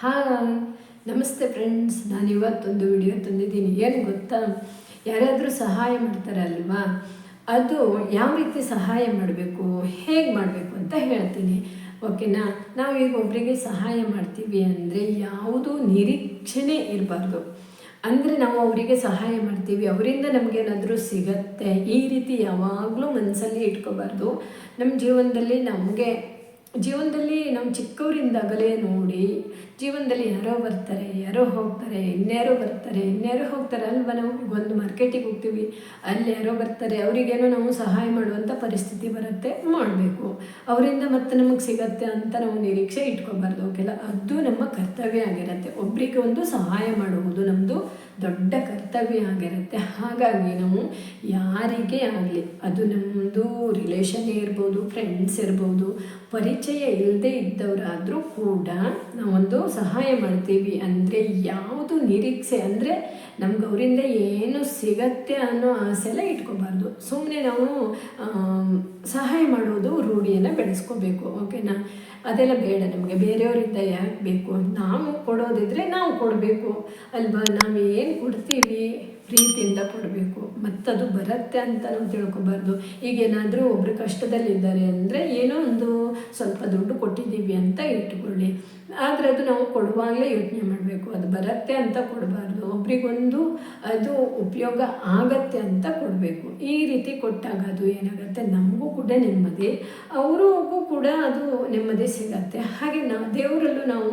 Hi, ನಮಸ್ತೆ friends ನಾನು ಇವತ್ತೊಂದು ವಿಡಿಯೋ ತಂದಿದ್ದೀನಿ. ಏನು ಗೊತ್ತಾ? ಯಾರಾದರೂ ಸಹಾಯ ಮಾಡ್ತಾರೆ ಅಲ್ವಾ? ಅದು ಯಾವ ರೀತಿ ಸಹಾಯ ಮಾಡಬೇಕು? ಹೇಗೆ ಮಾಡಬೇಕು ಅಂತ ಹೇಳ್ತೀನಿ. ಓಕೆನಾ? ನಾವು ಈಗ ಒಬ್ಬರಿಗೆ ಸಹಾಯ ಮಾಡ್ತೀವಿ ಅಂದರೆ ಯಾವುದೂ ನಿರೀಕ್ಷೆ ಇರಬಾರ್ದು. ಅಂದರೆ ನಾವು ಅವರಿಗೆ ಸಹಾಯ ಮಾಡ್ತೀವಿ. ಅವರಿಂದ ನಮಗೇನಾದರೂ ಸಿಗತ್ತೆ. ಈ ರೀತಿ ಯಾವಾಗಲೂ ಮನಸ್ಸಲ್ಲಿ ಇಟ್ಕೋಬಾರ್ದು. ನಮ್ಮ ಜೀವನದಲ್ಲಿ ನಮಗೆ ಜೀವನದಲ್ಲಿ ನಾವು ಚಿಕ್ಕವರಿಂದಾಗಲೇ ನೋಡಿ, ಜೀವನದಲ್ಲಿ ಯಾರೋ ಬರ್ತಾರೆ, ಯಾರೋ ಹೋಗ್ತಾರೆ, ಇನ್ಯಾರೋ ಬರ್ತಾರೆ, ಇನ್ಯಾರೋ ಹೋಗ್ತಾರೆ ಅಲ್ವಾ ನಾವು? ಒಂದು ಮಾರ್ಕೆಟಿಗೆ ಹೋಗ್ತೀವಿ, ಅಲ್ಲಿ ಯಾರೋ ಬರ್ತಾರೆ, ಅವರಿಗೇನೋ ನಾವು ಸಹಾಯ ಮಾಡುವಂಥ ಪರಿಸ್ಥಿತಿ ಬರುತ್ತೆ, ಮಾಡಬೇಕು. ಅವರಿಂದ ಮತ್ತೆ ನಮಗೆ ಸಿಗತ್ತೆ ಅಂತ ನಾವು ನಿರೀಕ್ಷೆ ಇಟ್ಕೋಬಾರ್ದು. ಓಕೆಲ್ಲ ಅದು ನಮ್ಮ ಕರ್ತವ್ಯ ಆಗಿರುತ್ತೆ. ಒಬ್ರಿಗೆ ಒಂದು ಸಹಾಯ ಮಾಡುವುದು ನಮ್ಮದು ದೊಡ್ಡ ಕರ್ತವ್ಯ ಆಗಿರುತ್ತೆ. ಹಾಗಾಗಿ ನಾವು ಯಾರಿಗೆ ಆಗಲಿ, ಅದು ನಮ್ಮದು ರಿಲೇಷನ್ ಇರ್ಬೋದು ಫ್ರೆಂಡ್ಸ್ ಇರ್ಬೋದು ಪರಿಚಯ ಇಲ್ಲದೆ ಇದ್ದವರಾದರೂ ಕೂಡ ನಾವೊಂದು ಸಹಾಯ ಮಾಡ್ತೀವಿ. ಅಂದರೆ ಯಾವುದು ನಿರೀಕ್ಷೆ ಅಂದರೆ ನಮ್ಗೆ ಅವರಿಂದ ಏನು ಸಿಗತ್ತೆ ಅನ್ನೋ ಆಸೆ ಎಲ್ಲ ಇಟ್ಕೋಬಾರ್ದು. ಸುಮ್ಮನೆ ನಾವು ಸಹಾಯ ಮಾಡೋದು ರೂಢಿಯನ್ನು ಬೆಳೆಸ್ಕೋಬೇಕು. ಓಕೆನಾ? ಅದೆಲ್ಲ ಬೇಡ ನಮಗೆ. ಬೇರೆಯವರಿಂದ ಯಾಕೆ ಬೇಕು? ನಾವು ಕೊಡೋದಿದ್ರೆ ನಾವು ಕೊಡಬೇಕು. ಅಲ್ವಾ? ನಾವು ಏನು ಕೊಡ್ತೀವಿ? ಪ್ರೀತಿಯಿಂದ ಕೊಡಬೇಕು. ಮತ್ತದು ಬರುತ್ತೆ ಅಂತ ನಾವು ತಿಳ್ಕೊಬಾರ್ದು. ಈಗ ಏನಾದರೂ ಒಬ್ಬರು ಕಷ್ಟದಲ್ಲಿದ್ದಾರೆ ಅಂದರೆ ಏನೋ ಒಂದು ಸ್ವಲ್ಪ ದುಡ್ಡು ಕೊಟ್ಟಿದ್ದೀವಿ ಅಂತ ಇಟ್ಕೊಳ್ಳಿ. ಆದರೆ ಅದು ನಾವು ಕೊಡುವಾಗಲೇ ಯೋಚನೆ ಮಾಡಬೇಕು. ಅದು ಬರುತ್ತೆ ಅಂತ ಕೊಡಬಾರ್ದು. ಒಬ್ರಿಗೊಂದು ಅದು ಉಪಯೋಗ ಆಗತ್ತೆ ಅಂತ ಕೊಡಬೇಕು. ಈ ರೀತಿ ಕೊಟ್ಟಾಗ ಅದು ಏನಾಗುತ್ತೆ? ನಮಗೂ ಕೂಡ ನೆಮ್ಮದಿ, ಅವ್ರಿಗೂ ಕೂಡ ಅದು ನೆಮ್ಮದಿ ಸಿಗತ್ತೆ. ಹಾಗೆ ನಾ ದೇವರಲ್ಲೂ ನಾವು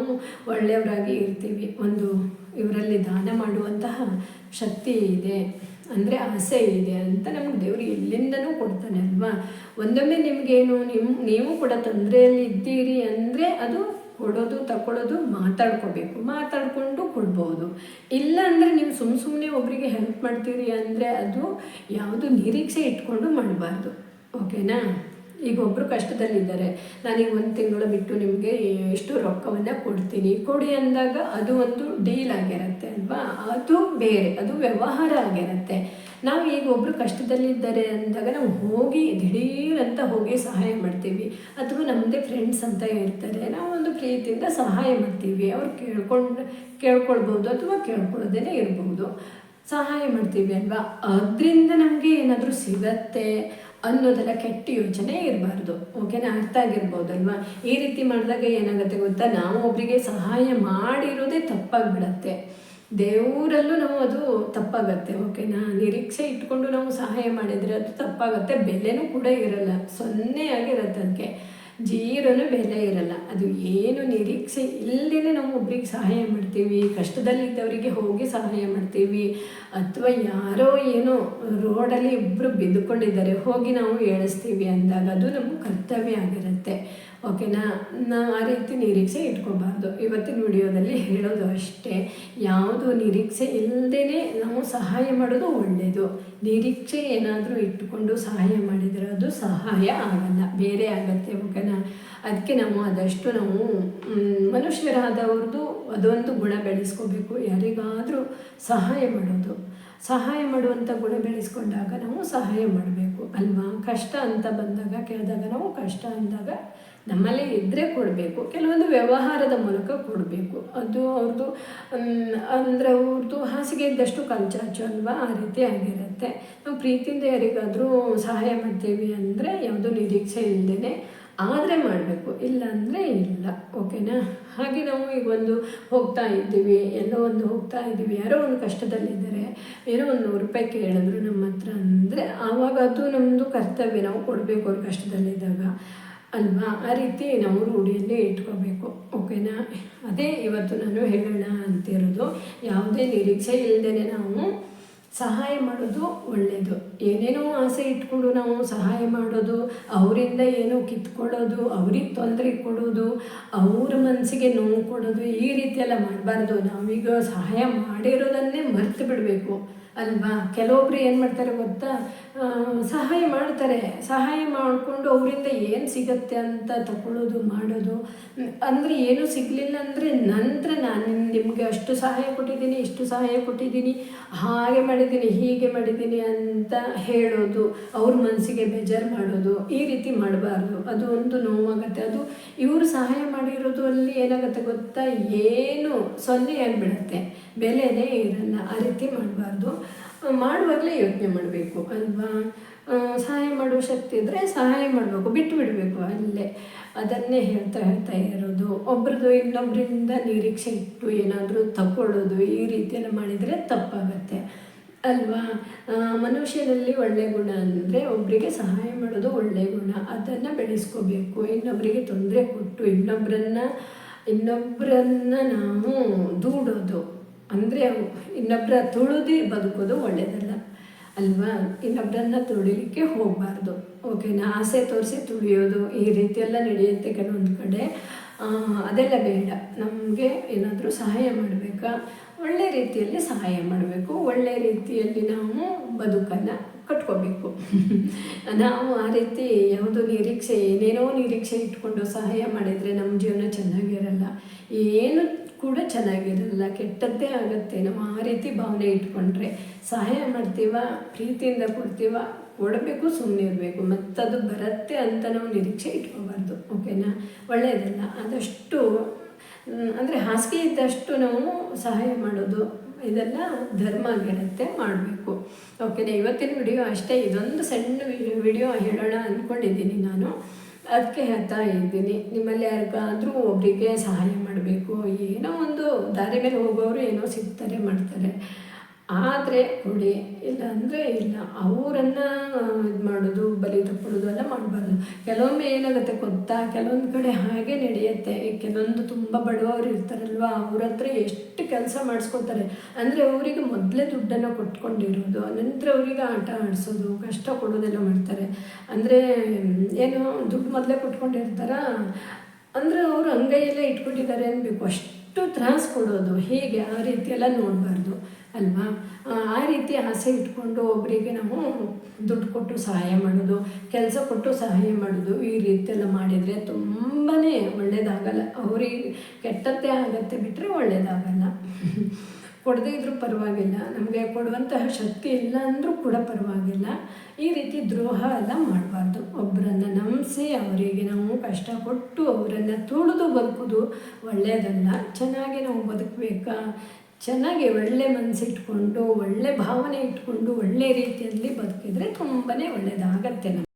ಒಳ್ಳೆಯವರಾಗಿ ಇರ್ತೀವಿ. ಒಂದು ಇವರಲ್ಲಿ ದಾನ ಮಾಡುವಂತಹ ಶಕ್ತಿ ಇದೆ ಅಂದರೆ ಆಸೆ ಇದೆ ಅಂತ ನಮ್ಗೆ ದೇವರು ಎಲ್ಲಿಂದನೂ ಕೊಡ್ತಾನೆ ಅಲ್ವಾ? ಒಂದೊಮ್ಮೆ ನಿಮಗೇನು ನಿಮ್ಮ ನೀವು ಕೂಡ ತೊಂದರೆಯಲ್ಲಿ ಇದ್ದೀರಿ ಅಂದರೆ ಅದು ಕೊಡೋದು ತಗೊಳ್ಳೋದು ಮಾತಾಡ್ಕೋಬೇಕು. ಮಾತಾಡಿಕೊಂಡು ಕೊಡ್ಬೋದು. ಇಲ್ಲ ಅಂದರೆ ನೀವು ಸುಮ್ಮ ಸುಮ್ಮನೆ ಒಬ್ಬರಿಗೆ ಹೆಲ್ಪ್ ಮಾಡ್ತೀರಿ ಅಂದರೆ ಅದು ಯಾವುದು ನಿರೀಕ್ಷೆ ಇಟ್ಕೊಂಡು ಮಾಡಬಾರ್ದು. ಓಕೆನಾ ಈಗ ಒಬ್ಬರು ಕಷ್ಟದಲ್ಲಿದ್ದಾರೆ. ನಾನೀಗ ಒಂದು ತಿಂಗಳು ಬಿಟ್ಟು ನಿಮಗೆ ಎಷ್ಟು ರೊಕ್ಕವನ್ನು ಕೊಡ್ತೀನಿ. ಕೊಡಿ ಅಂದಾಗ ಅದು ಒಂದು ಡೀಲ್ ಆಗಿರುತ್ತೆ ಅಲ್ವಾ? ಅದು ಬೇರೆ, ಅದು ವ್ಯವಹಾರ ಆಗಿರುತ್ತೆ. ನಾವು ಈಗ ಒಬ್ಬರು ಕಷ್ಟದಲ್ಲಿದ್ದಾರೆ ಅಂದಾಗ ನಾವು ಹೋಗಿ ದಿಢೀರ್ ಅಂತ ಹೋಗಿ ಸಹಾಯ ಮಾಡ್ತೀವಿ. ಅಥವಾ ನಮ್ಮದೇ ಫ್ರೆಂಡ್ಸ್ ಅಂತ ಇರ್ತಾರೆ, ನಾವು ಒಂದು ಪ್ರೀತಿಯಿಂದ ಸಹಾಯ ಮಾಡ್ತೀವಿ. ಅವ್ರು ಕೇಳ್ಕೊಂಡು, ಕೇಳ್ಕೊಳ್ಬೋದು ಅಥವಾ ಕೇಳ್ಕೊಳ್ಳೋದೇ ಇರ್ಬೋದು. ಸಹಾಯ ಮಾಡ್ತೀವಿ ಅಲ್ವಾ? ಅದರಿಂದ ನಮಗೆ ಏನಾದರೂ ಸಿಗತ್ತೆ. ಅನ್ನೋದೆಲ್ಲ ಕೆಟ್ಟ ಯೋಚನೆ ಇರಬಾರ್ದು. ಓಕೆನಾ ಅರ್ಥ ಆಗಿರ್ಬೋದಲ್ವಾ ಈ ರೀತಿ ಮಾಡಿದಾಗ ಏನಾಗುತ್ತೆ ಗೊತ್ತಾ? ನಾವು ಒಬ್ಬರಿಗೆ ಸಹಾಯ ಮಾಡಿರೋದೇ ತಪ್ಪಾಗ್ಬಿಡತ್ತೆ. ದೇವರಲ್ಲೂ ನಾವು ಅದು ತಪ್ಪಾಗತ್ತೆ. ಓಕೆನಾ ನಿರೀಕ್ಷೆ ಇಟ್ಕೊಂಡು ನಾವು ಸಹಾಯ ಮಾಡಿದರೆ ಅದು ತಪ್ಪಾಗತ್ತೆ. ಬೆಲೆನೂ ಕೂಡ ಇರಲ್ಲ. ಸೊನ್ನೆ ಆಗಿರುತ್ತೆ ಅದಕ್ಕೆ. ಜೀರೋನು ಬೆಲೆ ಇರಲ್ಲ. ಅದು ಏನು ನಿರೀಕ್ಷೆ ಇಲ್ಲದೇ ನಾವು ಒಬ್ಬರಿಗೆ ಸಹಾಯ ಮಾಡ್ತೀವಿ, ಕಷ್ಟದಲ್ಲಿದ್ದವರಿಗೆ ಹೋಗಿ ಸಹಾಯ ಮಾಡ್ತೀವಿ, ಅಥವಾ ಯಾರೋ ಏನೋ ರೋಡಲ್ಲಿ ಇಬ್ಬರು ಬಿದ್ದುಕೊಂಡಿದ್ದಾರೆ, ಹೋಗಿ ನಾವು ಏಳಿಸ್ತೀವಿ ಅಂದಾಗ ಅದು ನಮ್ಮ ಕರ್ತವ್ಯ ಆಗಿರುತ್ತೆ. ಓಕೆನಾ? ನಾವು ಆ ರೀತಿ ನಿರೀಕ್ಷೆ ಇಟ್ಕೋಬಾರ್ದು. ಇವತ್ತಿನ ವಿಡಿಯೋದಲ್ಲಿ ಹೇಳೋದು ಅಷ್ಟೇ. ಯಾವುದು ನಿರೀಕ್ಷೆ ಇಲ್ಲದೇ ನಾವು ಸಹಾಯ ಮಾಡೋದು ಒಳ್ಳೆಯದು ನಿರೀಕ್ಷೆ ಏನಾದರೂ ಇಟ್ಟುಕೊಂಡು ಸಹಾಯ ಮಾಡಿದರೆ ಅದು ಸಹಾಯ ಆಗಲ್ಲ. ಬೇರೆ ಆಗತ್ತೆ ಓಕೆನಾ? ಅದಕ್ಕೆ ನಾವು ಆದಷ್ಟು ನಾವು ಮನುಷ್ಯರಾದವ್ರದ್ದು ಅದೊಂದು ಗುಣ ಬೆಳೆಸ್ಕೋಬೇಕು. ಯಾರಿಗಾದರೂ ಸಹಾಯ ಮಾಡೋದು. ಸಹಾಯ ಮಾಡುವಂಥ ಗುಣ ಬೆಳೆಸ್ಕೊಂಡಾಗ ನಾವು ಸಹಾಯ ಮಾಡಬೇಕು ಅಲ್ವಾ? ಕಷ್ಟ ಅಂತ ಬಂದಾಗ ಕೇಳಿದಾಗ ನಾವು ಕಷ್ಟ ಅಂದಾಗ ನಮ್ಮಲ್ಲಿ ಇದ್ದರೆ ಕೊಡಬೇಕು, ಕೆಲವೊಂದು ವ್ಯವಹಾರದ ಮೂಲಕ ಕೊಡಬೇಕು. ಅದು ಅವ್ರದ್ದು ಅಂದರೆ ಅವ್ರದ್ದು ಹಾಸಿಗೆ ಇದ್ದಷ್ಟು ಕಲ್ಚಾಚು ಅಲ್ವಾ ಆ ರೀತಿ ಆಗಿರುತ್ತೆ. ನಾವು ಪ್ರೀತಿಯಿಂದ ಯಾರಿಗಾದರೂ ಸಹಾಯ ಮಾಡ್ತೀವಿ ಅಂದರೆ ಯಾವುದೋ ನಿರೀಕ್ಷೆ ಇಲ್ಲದೇ ಆದರೆ ಮಾಡಬೇಕು ಇಲ್ಲ ಅಂದರೆ ಇಲ್ಲ, ಓಕೆನಾ? ಹಾಗೆ ನಾವು ಈಗ ಒಂದು ಹೋಗ್ತಾ ಇದ್ದೀವಿ, ಎಲ್ಲೋ ಒಂದು ಹೋಗ್ತಾ ಇದ್ದೀವಿ, ಯಾರೋ ಒಂದು ಕಷ್ಟದಲ್ಲಿದ್ದಾರೆ, ಏನೋ ಒಂದು ನೂರು ರೂಪಾಯಿ ಕೇಳಿದ್ರು ನಮ್ಮ ಹತ್ರ ಅಂದರೆ ಆವಾಗ ಅದು ನಮ್ಮದು ಕರ್ತವ್ಯ ನಾವು ಕೊಡಬೇಕು ಅವ್ರ ಕಷ್ಟದಲ್ಲಿದ್ದಾಗ. ಅಲ್ವಾ? ಆ ರೀತಿ ನಾವು ರೂಢಿಯಲ್ಲೇ ಇಟ್ಕೋಬೇಕು. ಓಕೆನಾ? ಅದೇ ಇವತ್ತು ನಾನು ಹೇಳೋಣ ಅಂತಿರೋದು, ಯಾವುದೇ ನಿರೀಕ್ಷೆ ಇಲ್ಲದೇ ನಾವು ಸಹಾಯ ಮಾಡೋದು ಒಳ್ಳೆಯದು ಏನೇನೋ ಆಸೆ ಇಟ್ಕೊಂಡು ನಾವು ಸಹಾಯ ಮಾಡೋದು, ಅವರಿಂದ ಏನೋ ಕಿತ್ಕೊಳ್ಳೋದು, ಅವ್ರಿಗೆ ತೊಂದರೆ ಕೊಡೋದು, ಅವ್ರ ಮನಸ್ಸಿಗೆ ನೋವು ಕೊಡೋದು, ಈ ರೀತಿಯೆಲ್ಲ ಮಾಡಬಾರ್ದು. ನಾವೀಗ ಸಹಾಯ ಮಾಡಿರೋದನ್ನೇ ಮರ್ತು ಬಿಡಬೇಕು. ಅಲ್ವಾ? ಕೆಲವೊಬ್ರು ಏನು ಮಾಡ್ತಾರೆ ಗೊತ್ತಾ? ಸಹಾಯ ಮಾಡ್ತಾರೆ. ಸಹಾಯ ಮಾಡಿಕೊಂಡು ಅವರಿಂದ ಏನು ಸಿಗತ್ತೆ ಅಂತ ತಗೊಳ್ಳೋದು ಮಾಡೋದು. ಅಂದರೆ ಏನೂ ಸಿಗಲಿಲ್ಲ ಅಂದರೆ ನಂತರ ನಾನು ನಿಮಗೆ ಅಷ್ಟು ಸಹಾಯ ಕೊಟ್ಟಿದ್ದೀನಿ, ಇಷ್ಟು ಸಹಾಯ ಕೊಟ್ಟಿದ್ದೀನಿ, ಹಾಗೆ ಮಾಡಿದ್ದೀನಿ, ಹೀಗೆ ಮಾಡಿದ್ದೀನಿ ಅಂತ ಹೇಳೋದು, ಅವ್ರ ಮನಸ್ಸಿಗೆ ಬೇಜಾರು ಮಾಡೋದು, ಈ ರೀತಿ ಮಾಡಬಾರ್ದು. ಅದು ಒಂದು ನೋವಾಗುತ್ತೆ. ಅದು ಇವರು ಸಹಾಯ ಮಾಡಿರೋದು ಅಲ್ಲಿ ಏನಾಗುತ್ತೆ ಗೊತ್ತಾ? ಏನು ಸೊನ್ನೆ ಆಗಿಬಿಡುತ್ತೆ. ಬೆಲೆನೇ ಇರಲ್ಲ. ಆ ರೀತಿ ಮಾಡಬಾರ್ದು. ಮಾಡುವಾಗಲೇ ಯೋಚನೆ ಮಾಡಬೇಕು ಅಲ್ವಾ? ಸಹಾಯ ಮಾಡುವ ಶಕ್ತಿ ಇದ್ದರೆ ಸಹಾಯ ಮಾಡಬೇಕು, ಬಿಟ್ಟು ಬಿಡಬೇಕು ಅಲ್ಲೇ. ಅದನ್ನೇ ಹೇಳ್ತಾ ಹೇಳ್ತಾ ಇರೋದು. ಒಬ್ರದ್ದು ಇನ್ನೊಬ್ಬರಿಂದ ನಿರೀಕ್ಷೆ ಇಟ್ಟು ಏನಾದರೂ ತಗೊಳ್ಳೋದು ಈ ರೀತಿಯೆಲ್ಲ ಮಾಡಿದರೆ ತಪ್ಪಾಗತ್ತೆ. ಅಲ್ವಾ? ಮನುಷ್ಯನಲ್ಲಿ ಒಳ್ಳೆಯ ಗುಣ ಅಂದರೆ ಒಬ್ಬರಿಗೆ ಸಹಾಯ ಮಾಡೋದು ಒಳ್ಳೆಯ ಗುಣ. ಅದನ್ನು ಬೆಳೆಸ್ಕೋಬೇಕು. ಇನ್ನೊಬ್ಬರಿಗೆ ತೊಂದರೆ ಕೊಟ್ಟು ಇನ್ನೊಬ್ಬರನ್ನು ಇನ್ನೊಬ್ಬರನ್ನು ನಾವು ದೂಡೋದು. ಅಂದರೆ ಇನ್ನೊಬ್ಬರ ತುಳಿದು ಬದುಕೋದು ಒಳ್ಳೆಯದಲ್ಲ ಅಲ್ವಾ? ಇನ್ನೊಬ್ಬರನ್ನ ತುಳಿಲಿಕ್ಕೆ ಹೋಗಬಾರ್ದು. ಓಕೆನಾ ಆಸೆ ತೋರಿಸಿ ತುಳಿಯೋದು ಈ ರೀತಿಯೆಲ್ಲ ನಡೆಯುತ್ತೆ ಕೆಲವೊಂದು ಕಡೆ. ಅದೆಲ್ಲ ಬೇಡ. ನಮಗೆ ಏನಾದರೂ ಸಹಾಯ ಮಾಡಬೇಕಾ? ಒಳ್ಳೆ ರೀತಿಯಲ್ಲಿ ಸಹಾಯ ಮಾಡಬೇಕು. ಒಳ್ಳೆ ರೀತಿಯಲ್ಲಿ ನಾವು ಬದುಕನ್ನು ಕಟ್ಕೋಬೇಕು. ನಾವು ಆ ರೀತಿ ಯಾವುದೋ ನಿರೀಕ್ಷೆ, ಏನೇನೋ ನಿರೀಕ್ಷೆ ಇಟ್ಕೊಂಡು ಸಹಾಯ ಮಾಡಿದರೆ ನಮ್ಮ ಜೀವನ ಚೆನ್ನಾಗಿರಲ್ಲ. ಏನು ಕೂಡ ಚೆನ್ನಾಗಿರಲ್ಲ ಕೆಟ್ಟದ್ದೇ ಆಗುತ್ತೆ. ನಾವು ಆ ರೀತಿ ಭಾವನೆ ಇಟ್ಕೊಂಡ್ರೆ ಸಹಾಯ ಮಾಡ್ತೀವ, ಪ್ರೀತಿಯಿಂದ ಕೊಡ್ತೀವ, ಕೊಡಬೇಕು ಸುಮ್ಮನೆ ಇರಬೇಕು. ಮತ್ತದು ಬರುತ್ತೆ ಅಂತ ನಾವು ನಿರೀಕ್ಷೆ ಇಟ್ಕೋಬಾರ್ದು. ಓಕೆನಾ? ಒಳ್ಳೆಯದಲ್ಲ ಆದಷ್ಟು ಅಂದರೆ ಹಾಸಿಗೆ ಇದ್ದಷ್ಟು ನಾವು ಸಹಾಯ ಮಾಡೋದು, ಇದೆಲ್ಲ ಧರ್ಮ ಆಗಿರುತ್ತೆ, ಮಾಡಬೇಕು. ಓಕೆನಾ? ಇವತ್ತಿನ ವಿಡಿಯೋ ಅಷ್ಟೇ. ಇದೊಂದು ಸಣ್ಣ ವಿಡಿಯೋ ಹೇಳೋಣ ಅಂದ್ಕೊಂಡಿದ್ದೀನಿ ನಾನು. ಅದಕ್ಕೆ ಹೇಳ್ತಾ ಇದ್ದೀನಿ. ನಿಮ್ಮಲ್ಲಿ ಯಾರಿಗಾದರೂ ಒಬ್ಬರಿಗೆ ಸಹಾಯ ಮಾಡಬೇಕು, ಏನೋ ಒಂದು ದಾರಿ ಮೇಲೆ ಹೋಗೋರು ಏನೋ ಸಿಗ್ತಾರೆ, ಮಾಡ್ತಾರೆ. ಆದರೆ ಕೊಡಿ ಇಲ್ಲ ಅಂದರೆ ಇಲ್ಲ. ಅವರನ್ನು ಇದು ಮಾಡೋದು, ಬಲಿ ತಪ್ಪಿಡೋದು ಎಲ್ಲ ಮಾಡಬಾರ್ದು. ಕೆಲವೊಮ್ಮೆ ಏನಾಗುತ್ತೆ ಗೊತ್ತಾ? ಕೆಲವೊಂದು ಕಡೆ ಹಾಗೆ ನಡೆಯುತ್ತೆ. ಕೆಲವೊಂದು ತುಂಬ ಬಡವರು ಇರ್ತಾರಲ್ವಾ? ಅವ್ರ ಹತ್ರ ಎಷ್ಟು ಕೆಲಸ ಮಾಡಿಸ್ಕೊತಾರೆ. ಅಂದರೆ ಅವರಿಗೆ ಮೊದಲೇ ದುಡ್ಡನ್ನು ಕೊಟ್ಕೊಂಡಿರೋದು. ನಂತರ ಅವರಿಗೆ ಆಟ ಆಡಿಸೋದು, ಕಷ್ಟ ಕೊಡೋದೆಲ್ಲ ಮಾಡ್ತಾರೆ. ಅಂದರೆ, ಏನು, ದುಡ್ಡು ಮೊದಲೇ ಕೊಟ್ಕೊಂಡಿರ್ತಾರ? ಅಂದರೆ ಅವರು ಅಂಗೈಯಲ್ಲೇ ಇಟ್ಕೊಂಡಿದ್ದಾರೆ ಅನ್ಬೇಕು. ಅಷ್ಟು ತ್ರಾಸ ಕೊಡೋದು. ಹೀಗೆ ಆ ರೀತಿಯೆಲ್ಲ ನೋಡಬಾರ್ದು. ಅಲ್ವಾ? ಆ, ರೀತಿ ಆಸೆ ಇಟ್ಕೊಂಡು ಒಬ್ಬರಿಗೆ ನಾವು ದುಡ್ಡು ಕೊಟ್ಟು ಸಹಾಯ ಮಾಡೋದು ಕೆಲಸ ಕೊಟ್ಟು ಸಹಾಯ ಮಾಡೋದು ಈ ರೀತಿಯೆಲ್ಲ ಮಾಡಿದರೆ ತುಂಬಾ ಒಳ್ಳೆಯದಾಗಲ್ಲ ಅವ್ರಿಗೆ ಕೆಟ್ಟದ್ದೇ ಆಗತ್ತೆ ಬಿಟ್ಟರೆ ಒಳ್ಳೆಯದಾಗಲ್ಲ ಕೊಡದೇ ಇದ್ರೂ ಪರವಾಗಿಲ್ಲ. ನಮಗೆ ಕೊಡುವಂತಹ ಶಕ್ತಿ ಇಲ್ಲ ಅಂದರೂ ಕೂಡ ಪರವಾಗಿಲ್ಲ. ಈ ರೀತಿ ದ್ರೋಹ ಎಲ್ಲ ಮಾಡಬಾರ್ದು. ಒಬ್ಬರನ್ನು ನಂಬಿಸಿ ಅವರಿಗೆ ನಾವು ಕಷ್ಟ ಕೊಟ್ಟು ಅವರನ್ನು ತುಳಿದು ಬದುಕೋದು ಒಳ್ಳೆಯದಲ್ಲ ಚೆನ್ನಾಗಿ ನಾವು ಬದುಕಬೇಕಾ? ಚೆನ್ನಾಗಿ ಒಳ್ಳೆ ಮನಸ್ಸಿಟ್ಕೊಂಡು ಒಳ್ಳೆ ಭಾವನೆ ಇಟ್ಕೊಂಡು ಒಳ್ಳೆ ರೀತಿಯಲ್ಲಿ ಬದುಕಿದರೆ ತುಂಬಾ ಒಳ್ಳೆಯದಾಗತ್ತೆ ನಮಗೆ.